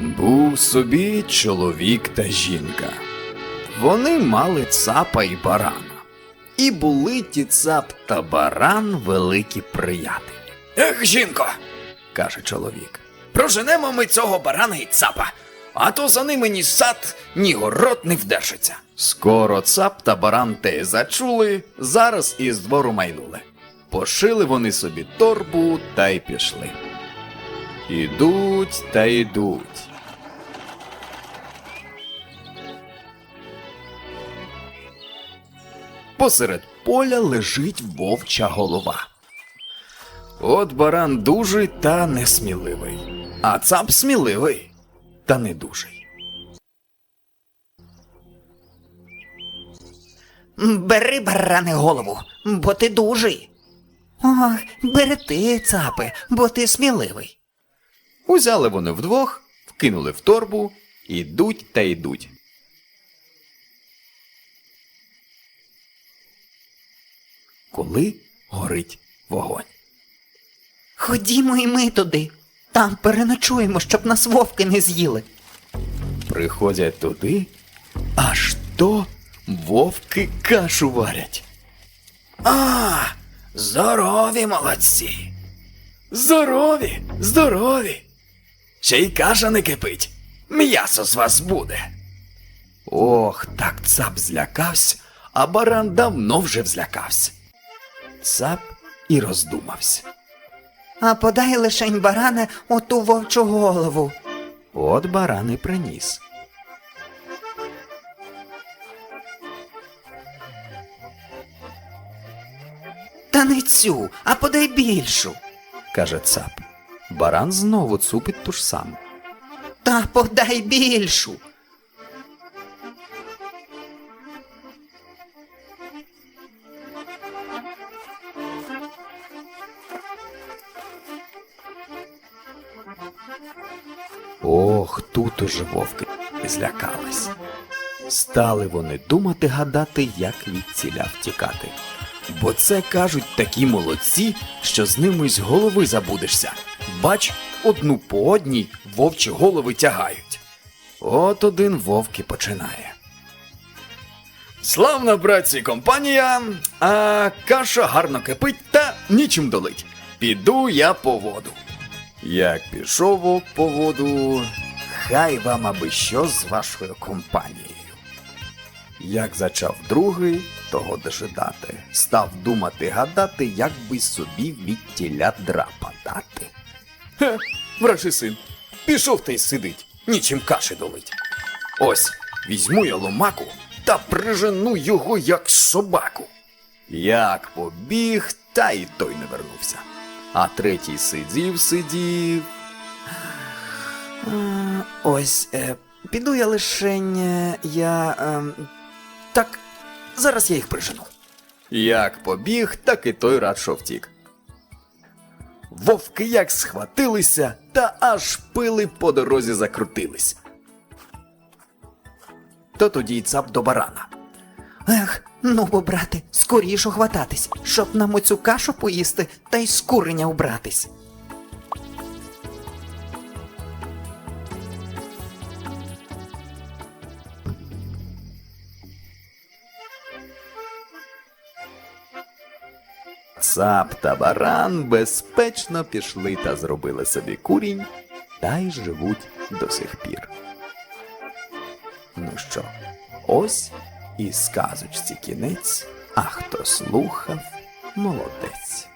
Був собі чоловік та жінка. Вони мали цапа і барана. І були ті цап та баран великі приятелі. Ех, жінко, каже чоловік. Проженемо ми цього барана і цапа, а то за ними ні сад, ні город не вдержиться. Скоро цап та баран те зачули, зараз із двору майнули. Пошили вони собі торбу та й пішли. Ідуть та йдуть. Посеред поля лежить вовча голова. От баран дужий та несміливий, а цап сміливий та не дужий. Бери, баране, голову, бо ти дужий. Ох, бери ти, цапи, бо ти сміливий. Узяли вони вдвох, вкинули в торбу, ідуть та йдуть. Коли горить вогонь. Ходімо і ми туди. Там переночуємо, щоб нас вовки не з'їли. Приходять туди, аж то вовки кашу варять. А, здорові молодці. Здорові, здорові. Ще й каша не кипить. М'ясо з вас буде. Ох, так цап злякався, а баран давно вже взлякався. Цап і роздумався. А подай лишень баране оту вовчу голову. От баран і приніс. Та не цю, а подай більшу. каже цап. Баран знову цупить ту ж саму. Та подай більшу. Ох, тут уже вовки злякались. Стали вони думати гадати, як від ціля втікати. Бо це кажуть такі молодці, що з ними з голови забудешся. Бач, одну по одній вовчі голови тягають. От один вовк і починає. Славна, братці, компанія, а каша гарно кипить та нічим долить. Піду я по воду. Як пішов вовк по воду, хай вам аби що з вашою компанією. Як зачав другий, того дожидати, став думати гадати, як би собі від тіля драпа дати. Хе, вражий син, пішов та й сидить, нічим каші долить. Ось візьму я ломаку та прижену його як собаку. Як побіг, та й той не вернувся. А третій сидів, сидів. Ось, е, піду я лишень. е, Я. ем, так, зараз я їх прижену. Як побіг, так і той рад, втік. Вовки як схватилися, та аж пили по дорозі закрутились. То тоді й цап до барана. Ех, ну бо, брате, скоріш хвататись, щоб нам оцю кашу поїсти та й з куреня убратись. Цап та баран безпечно пішли та зробили собі курінь, та й живуть до сих пір. Ну що, ось і сказочці кінець, а хто слухав, молодець.